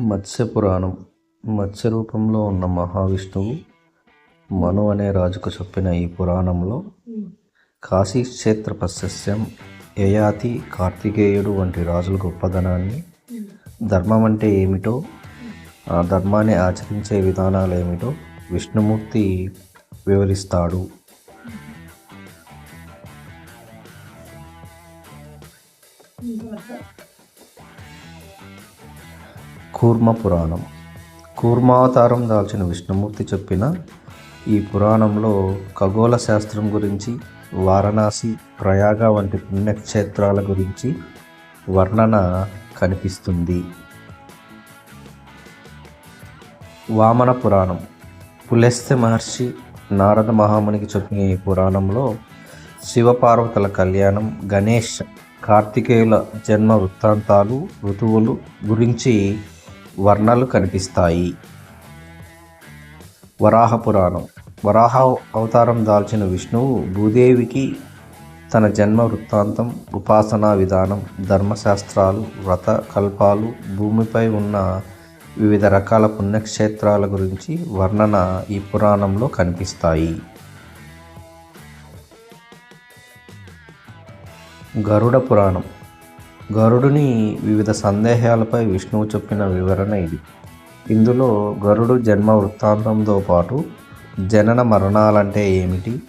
మత్స్య పురాణం మత్స్య రూపంలో ఉన్న మహావిష్ణువు మను అనే రాజుకు చెప్పిన ఈ పురాణంలో కాశీ క్షేత్ర యయాతి కార్తికేయుడు వంటి రాజుల గొప్పదనాన్ని ధర్మం అంటే ఏమిటో ఆ ధర్మాన్ని ఆచరించే విధానాలు ఏమిటో విష్ణుమూర్తి వివరిస్తాడు. కూర్మ పురాణం. కూర్మావతారం దాల్చిన విష్ణుమూర్తి చెప్పిన ఈ పురాణంలో ఖగోళ శాస్త్రం గురించి వారణాసి ప్రయాగ వంటి పుణ్యక్షేత్రాల గురించి వర్ణన కనిపిస్తుంది. వామన పురాణం. పులెస్తె మహర్షి నారద మహామునికి చెప్పిన ఈ పురాణంలో శివపార్వతుల కళ్యాణం గణేష్ కార్తికేయుల జన్మ వృత్తాంతాలు ఋతువులు గురించి వర్ణలు కనిపిస్తాయి. వరాహ పురాణం. వరాహ అవతారం దాల్చిన విష్ణువు భూదేవికి తన జన్మ వృత్తాంతం ఉపాసనా విధానం ధర్మశాస్త్రాలు వ్రత కల్పాలు భూమిపై ఉన్న వివిధ రకాల పుణ్యక్షేత్రాల గురించి వర్ణన ఈ పురాణంలో కనిపిస్తాయి. గరుడ పురాణం. గరుడుని వివిధ సందేహాలపై విష్ణువు చెప్పిన వివరణ ఇది. ఇందులో గరుడు జన్మ వృత్తాంతంతో పాటు జనన మరణాలంటే ఏమిటి?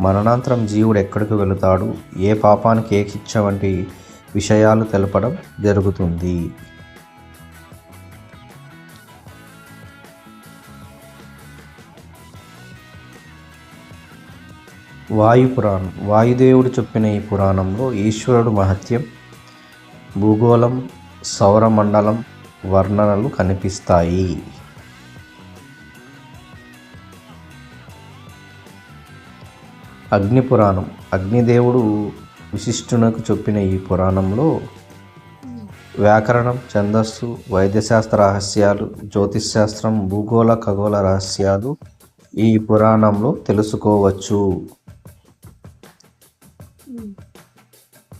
మరణాంతరం జీవుడు ఎక్కడికి వెళుతాడు? ఏ పాపానికి ఏ శిక్ష వంటి విషయాలు తెలపడం జరుగుతుంది. వాయు పురాణం వాయుదేవుడు చెప్పిన ఈ పురాణంలో ఈశ్వరుడు మహత్యం భూగోళం సౌరమండలం వర్ణనలు కనిపిస్తాయి. అగ్ని పురాణం. అగ్నిదేవుడు విశిష్టునకు చెప్పిన ఈ పురాణంలో వ్యాకరణం ఛందస్సు వైద్యశాస్త్ర రహస్యాలు జ్యోతిష్శాస్త్రం భూగోళ ఖగోళ రహస్యాలు ఈ పురాణంలో తెలుసుకోవచ్చు.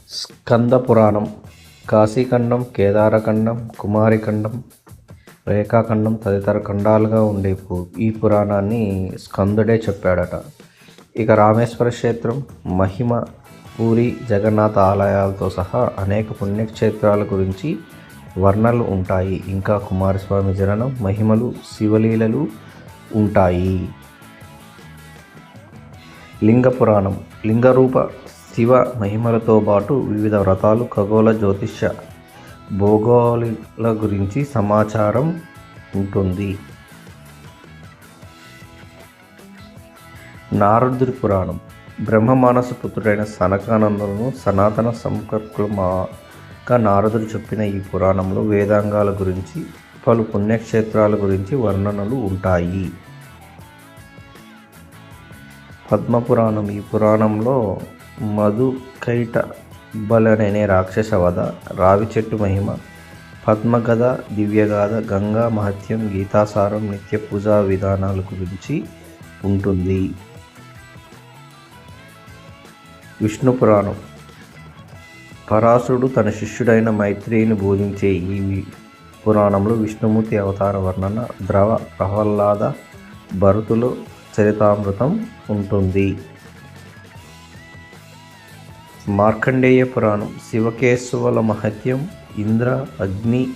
స్కంద పురాణం. కాశీఖండం కేదారఖండం కుమారిఖండం రేఖాఖండం తదితర ఖండాలుగా ఉండే పు- ఈ పురాణాన్ని స్కందుడే చెప్పాడట. ఇక రామేశ్వర క్షేత్రం మహిమ పూరి జగన్నాథ ఆలయాలతో సహా అనేక పుణ్యక్షేత్రాల గురించి వర్ణలు ఉంటాయి. ఇంకా కుమారస్వామి జననం మహిమలు శివలీలలు ఉంటాయి. లింగ పురాణం లింగరూప శివ మహిమలతో పాటు వివిధ వ్రతాలు ఖగోళ జ్యోతిష భౌగోళిల గురించి సమాచారం ఉంటుంది. నారదుడి పురాణం. బ్రహ్మ మానస పుత్రుడైన సనకానందులను సనాతన సంకర్కులుగా నారదుడు చెప్పిన ఈ పురాణంలో వేదాంగాల గురించి పలు పుణ్యక్షేత్రాల గురించి వర్ణనలు ఉంటాయి. పద్మపురాణం. ఈ పురాణంలో మధుకైట బలననే రాక్షస వధ రావి చెట్టు మహిమ పద్మగద దివ్యగాథ గంగా మహత్యం గీతాసారం నిత్య పూజా విధానాల గురించి ఉంటుంది. విష్ణు పురాణం. పరాశుడు తన శిష్యుడైన మైత్రిని బోధించే ఈ పురాణంలో విష్ణుమూర్తి అవతార వర్ణన ద్రవ ప్రహ్లాద భరతులు చరితామృతం ఉంటుంది. మార్కండేయ పురాణం. శివకేశవుల మహత్యం ఇంద్ర అగ్ని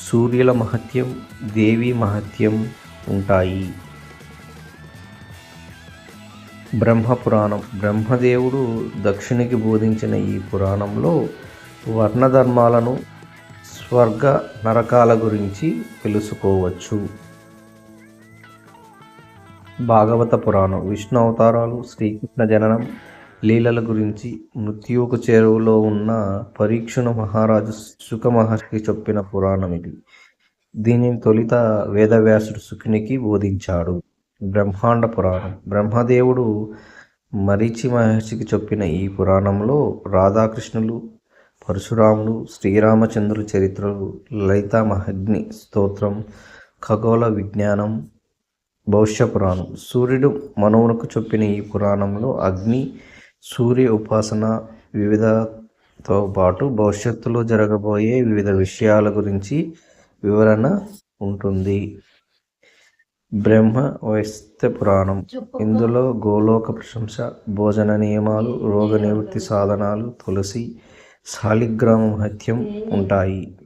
సూర్యుల మహత్యం దేవి మహత్యం ఉంటాయి. బ్రహ్మ పురాణం. బ్రహ్మదేవుడు దక్షిణికి బోధించిన ఈ పురాణంలో వర్ణధర్మాలను స్వర్గ నరకాల గురించి తెలుసుకోవచ్చు. భాగవత పురాణం. విష్ణు అవతారాలు శ్రీకృష్ణ జననం లీలల గురించి మృత్యువుకు చేరువలో ఉన్న పరీక్షణ మహారాజు సుఖ మహర్షికి చెప్పిన పురాణం ఇది. దీనిని తొలిత వేదవ్యాసుడు సుఖునికి బోధించాడు. బ్రహ్మాండ పురాణం. బ్రహ్మదేవుడు మరీచి మహర్షికి చెప్పిన ఈ పురాణంలో రాధాకృష్ణులు పరశురాములు శ్రీరామచంద్రుల చరిత్రలు లలితా మహగ్ని స్తోత్రం ఖగోళ విజ్ఞానం భవిష్య పురాణం. సూర్యుడు మనవునకు చెప్పిన ఈ పురాణంలో అగ్ని సూర్య ఉపాసన వివిధతో పాటు భవిష్యత్తులో జరగబోయే వివిధ విషయాల గురించి వివరణ ఉంటుంది. బ్రహ్మ వైస్త్య పురాణం. ఇందులో గోలోక ప్రశంస భోజన నియమాలు రోగ నివృత్తి సాధనాలు తులసి శాలిగ్రామ మహత్యం ఉంటాయి.